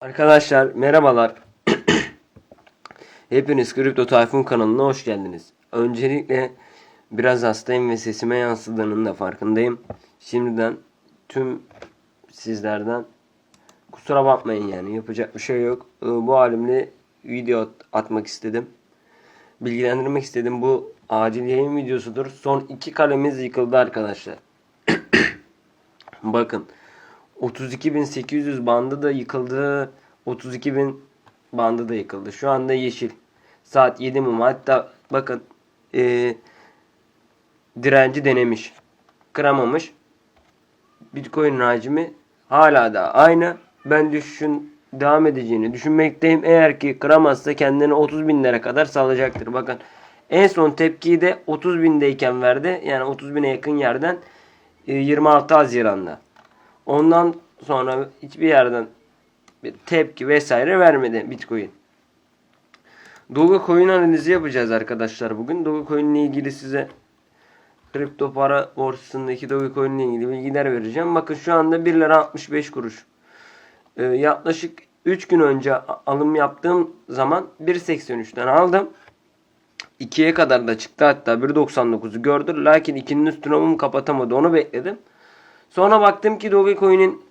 Arkadaşlar merhabalar. Hepiniz Kripto Tayfun kanalına hoş geldiniz. Öncelikle biraz hastayım ve sesime yansıdığının da farkındayım. Şimdiden tüm sizlerden kusura bakmayın yani yapacak bir şey yok. Ee, Bu halimle video at- atmak istedim. Bilgilendirmek istedim. Bu acil yayın videosudur. Son iki kalemiz yıkıldı arkadaşlar. Bakın 32.800 bandı da yıkıldı. 32.000 bandı da yıkıldı. Şu anda yeşil. Saat 7 mum. Hatta bakın eee, direnci denemiş. Kıramamış. Bitcoin hacmi hala da aynı. Ben düşüşün devam edeceğini düşünmekteyim. Eğer ki kıramazsa kendini 30 binlere kadar salacaktır. Bakın en son tepkiyi de 30 bindeyken verdi. Yani 30 bine yakın yerden e, 26 Haziran'da. Ondan sonra hiçbir yerden bir tepki vesaire vermedi Bitcoin. Dogecoin analizi yapacağız arkadaşlar bugün. Dogecoin ile ilgili size kripto para borsasındaki Dogecoin ile ilgili bilgiler vereceğim. Bakın şu anda 1 lira 65 kuruş. Ee, yaklaşık 3 gün önce alım yaptığım zaman 1.83'ten aldım. 2'ye kadar da çıktı hatta 1.99'u gördü. Lakin 2'nin üstüne mum kapatamadı. Onu bekledim. Sonra baktım ki Dogecoin'in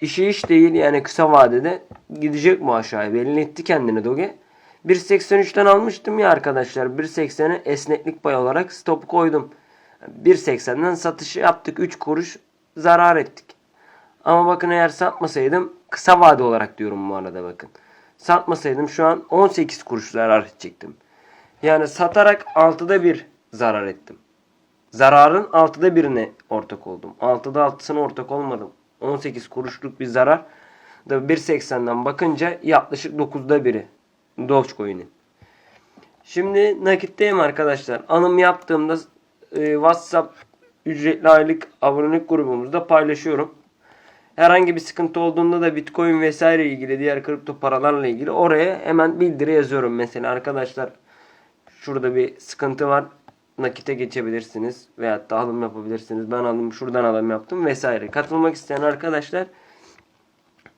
işi iş değil yani kısa vadede gidecek bu aşağıya. Belli etti kendini Doge. 1.83'ten almıştım ya arkadaşlar. 1.80'e esneklik pay olarak stop koydum. 1.80'den satışı yaptık. 3 kuruş zarar ettik. Ama bakın eğer satmasaydım kısa vade olarak diyorum bu arada bakın. Satmasaydım şu an 18 kuruş zarar edecektim. Yani satarak 6'da 1 zarar ettim. Zararın 6'da birine ortak oldum. 6'da 6'sına ortak olmadım. 18 kuruşluk bir zarar. Da 1.80'den bakınca yaklaşık 9'da biri. Dogecoin'in. Şimdi nakitteyim arkadaşlar. Alım yaptığımda e, WhatsApp ücretli aylık abonelik grubumuzda paylaşıyorum. Herhangi bir sıkıntı olduğunda da Bitcoin vesaire ilgili diğer kripto paralarla ilgili oraya hemen bildiri yazıyorum. Mesela arkadaşlar şurada bir sıkıntı var. Nakite geçebilirsiniz veya da alım yapabilirsiniz. Ben alım şuradan alım yaptım vesaire. Katılmak isteyen arkadaşlar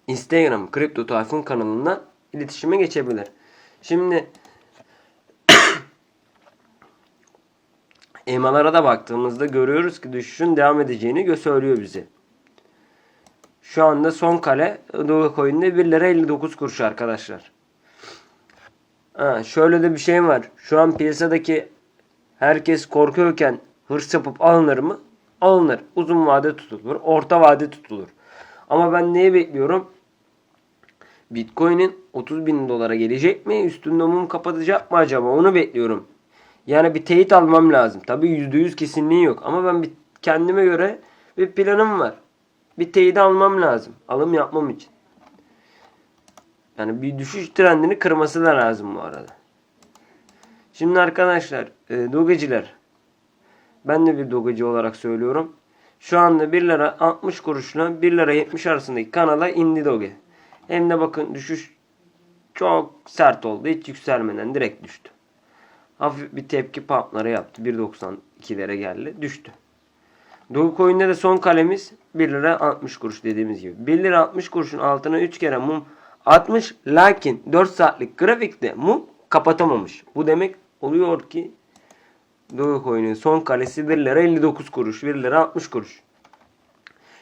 Instagram Kripto Tayfun kanalına iletişime geçebilir. Şimdi EMA'lara da baktığımızda görüyoruz ki düşüşün devam edeceğini söylüyor bize. Şu anda son kale Dogecoin'de 1 lira 59 kuruş arkadaşlar. Ha, şöyle de bir şey var. Şu an piyasadaki herkes korkuyorken hırs yapıp alınır mı? Alınır. Uzun vade tutulur. Orta vade tutulur. Ama ben neyi bekliyorum? Bitcoin'in 30 bin dolara gelecek mi? Üstünde mum kapatacak mı acaba? Onu bekliyorum. Yani bir teyit almam lazım. Tabii %100 kesinliği yok. Ama ben bir kendime göre bir planım var. Bir teyit almam lazım. Alım yapmam için. Yani bir düşüş trendini kırması da lazım bu arada. Şimdi arkadaşlar e, dogeciler. Ben de bir dogeci olarak söylüyorum. Şu anda 1 lira 60 kuruşla 1 lira 70 arasındaki kanala indi doge. Hem de bakın düşüş çok sert oldu. Hiç yükselmeden direkt düştü. Hafif bir tepki pumpları yaptı. 1.92'lere geldi. Düştü. Dogecoin'de de son kalemiz 1 lira 60 kuruş dediğimiz gibi. 1 lira 60 kuruşun altına 3 kere mum atmış. Lakin 4 saatlik grafikte mum kapatamamış. Bu demek oluyor ki Dogecoin'in son kalesi 1 lira 59 kuruş. 1 lira 60 kuruş.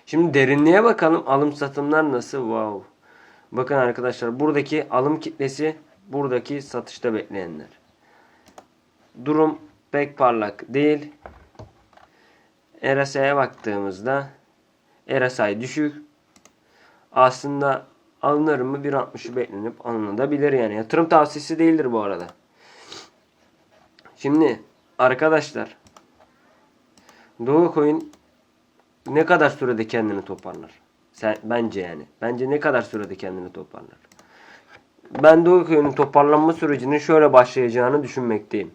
Şimdi derinliğe bakalım. Alım satımlar nasıl? Wow. Bakın arkadaşlar buradaki alım kitlesi buradaki satışta bekleyenler. Durum pek parlak değil. RSI'ye baktığımızda RSI düşük. Aslında alınır mı 1.60'ı beklenip alınabilir yani. Yatırım tavsiyesi değildir bu arada. Şimdi arkadaşlar Dogecoin ne kadar sürede kendini toparlar? Sen, bence yani. Bence ne kadar sürede kendini toparlar? Ben Dogecoin'in toparlanma sürecinin şöyle başlayacağını düşünmekteyim.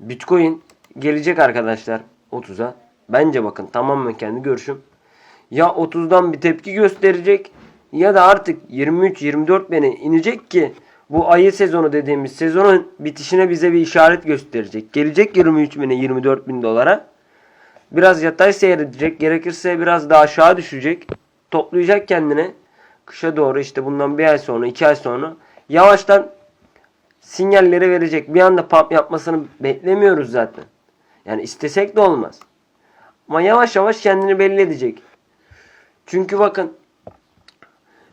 Bitcoin gelecek arkadaşlar 30'a. Bence bakın tamamen kendi görüşüm. Ya 30'dan bir tepki gösterecek ya da artık 23-24 bine inecek ki bu ayı sezonu dediğimiz sezonun bitişine bize bir işaret gösterecek. Gelecek 23 bine 24 bin dolara. Biraz yatay seyredecek. Gerekirse biraz daha aşağı düşecek. Toplayacak kendine. kışa doğru işte bundan bir ay sonra iki ay sonra yavaştan sinyalleri verecek. Bir anda pump yapmasını beklemiyoruz zaten. Yani istesek de olmaz. Ama yavaş yavaş kendini belli edecek. Çünkü bakın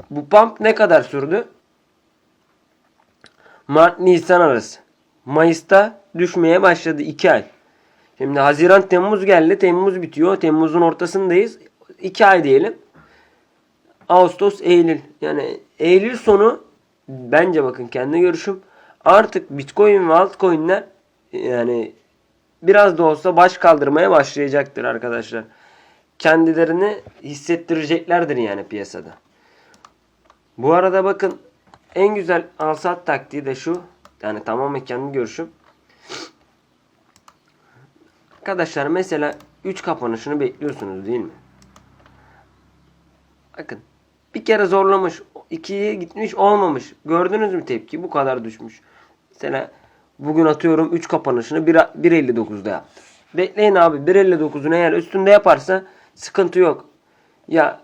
bu pump ne kadar sürdü? Mart Nisan arası. Mayıs'ta düşmeye başladı 2 ay. Şimdi Haziran Temmuz geldi. Temmuz bitiyor. Temmuz'un ortasındayız. 2 ay diyelim. Ağustos Eylül. Yani Eylül sonu bence bakın kendi görüşüm artık Bitcoin ve altcoin'ler yani biraz da olsa baş kaldırmaya başlayacaktır arkadaşlar. Kendilerini hissettireceklerdir yani piyasada. Bu arada bakın en güzel alsat taktiği de şu. Yani tamamen kendi görüşüm. Arkadaşlar mesela 3 kapanışını bekliyorsunuz değil mi? Bakın bir kere zorlamış. 2'ye gitmiş olmamış. Gördünüz mü tepki? Bu kadar düşmüş. Mesela bugün atıyorum 3 kapanışını 1 1.59'da yaptı. Bekleyin abi 1.59'un eğer üstünde yaparsa sıkıntı yok. Ya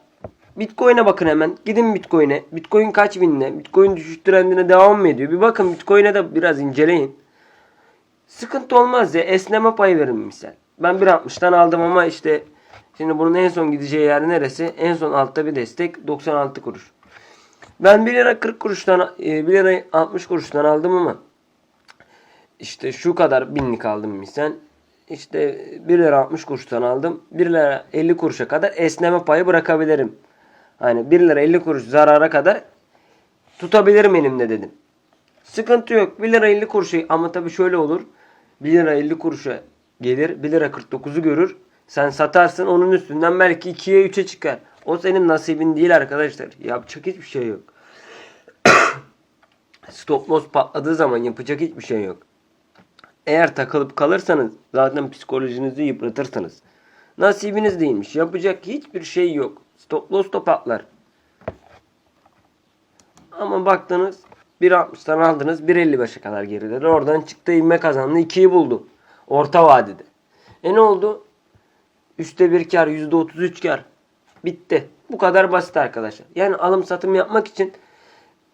Bitcoin'e bakın hemen. Gidin Bitcoin'e. Bitcoin kaç binle? Bitcoin düşüş trendine devam mı ediyor? Bir bakın Bitcoin'e de biraz inceleyin. Sıkıntı olmaz ya. Esneme payı verin misal. Ben 1.60'tan aldım ama işte şimdi bunun en son gideceği yer neresi? En son altta bir destek 96 kuruş. Ben 1 lira 40 kuruştan e, 1 lira 60 kuruştan aldım ama işte şu kadar binlik aldım misal. İşte 1 lira 60 kuruştan aldım. 1 lira 50 kuruşa kadar esneme payı bırakabilirim. Hani 1 lira 50 kuruş zarara kadar tutabilirim elimde dedim. Sıkıntı yok. 1 lira 50 kuruşu ama tabii şöyle olur. 1 lira 50 kuruşa gelir. 1 lira 49'u görür. Sen satarsın onun üstünden belki 2'ye 3'e çıkar. O senin nasibin değil arkadaşlar. Yapacak hiçbir şey yok. Stop loss patladığı zaman yapacak hiçbir şey yok. Eğer takılıp kalırsanız zaten psikolojinizi yıpratırsınız. Nasibiniz değilmiş. Yapacak hiçbir şey yok. Stop loss da patlar. Ama baktınız 1.60'dan aldınız 1.55'e kadar geriledi. Oradan çıktı ivme kazandı 2'yi buldu. Orta vadede. E ne oldu? 3'te 1 kar %33 kar. Bitti. Bu kadar basit arkadaşlar. Yani alım satım yapmak için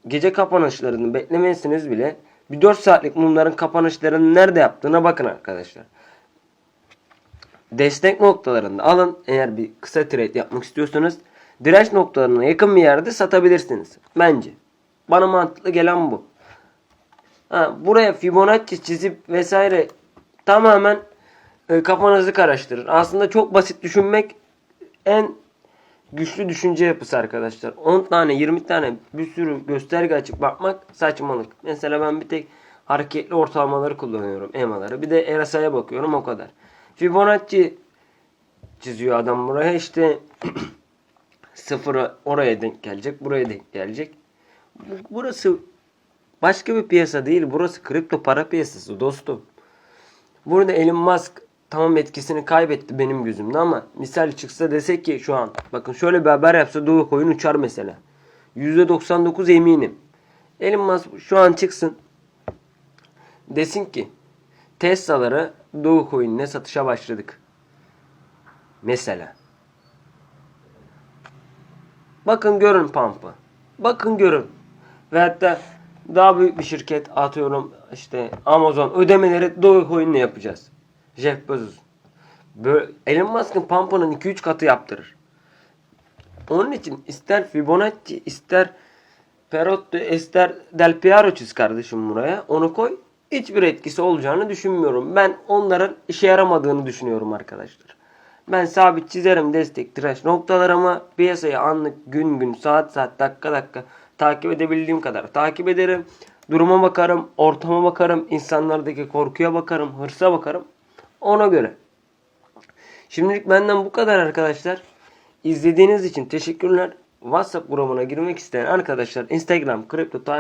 gece kapanışlarını beklemezsiniz bile bir 4 saatlik mumların kapanışlarını nerede yaptığına bakın arkadaşlar. Destek noktalarında alın eğer bir kısa trade yapmak istiyorsanız direnç noktalarına yakın bir yerde satabilirsiniz. Bence. Bana mantıklı gelen bu. Ha, buraya Fibonacci çizip vesaire tamamen e, kafanızı karıştırır. Aslında çok basit düşünmek en güçlü düşünce yapısı arkadaşlar. 10 tane 20 tane bir sürü gösterge açıp bakmak saçmalık. Mesela ben bir tek hareketli ortalamaları kullanıyorum EMA'ları. Bir de RSI'ye bakıyorum o kadar. Fibonacci çiziyor adam buraya işte sıfırı oraya denk gelecek buraya denk gelecek. Burası başka bir piyasa değil. Burası kripto para piyasası dostum. Burada Elon Musk tamam etkisini kaybetti benim gözümde ama misal çıksa desek ki şu an bakın şöyle bir haber yapsa Dogecoin uçar mesela. %99 eminim. Elon Musk şu an çıksın desin ki Tesla'ları Dogecoin'le satışa başladık. Mesela. Bakın görün pump'ı. Bakın görün. Ve hatta daha büyük bir şirket atıyorum işte Amazon ödemeleri Dogecoin'le yapacağız. Jeff Bezos. Böyle Elon Musk'ın pump'ının 2-3 katı yaptırır. Onun için ister Fibonacci ister Perotti ister Del Piero çiz kardeşim buraya. Onu koy. Hiçbir etkisi olacağını düşünmüyorum. Ben onların işe yaramadığını düşünüyorum arkadaşlar. Ben sabit çizerim destek tıraş noktalarımı piyasayı anlık gün gün saat saat dakika dakika takip edebildiğim kadar takip ederim. Duruma bakarım, ortama bakarım, insanlardaki korkuya bakarım, hırsa bakarım. Ona göre. Şimdilik benden bu kadar arkadaşlar. İzlediğiniz için teşekkürler. WhatsApp grubuna girmek isteyen arkadaşlar Instagram Crypto Time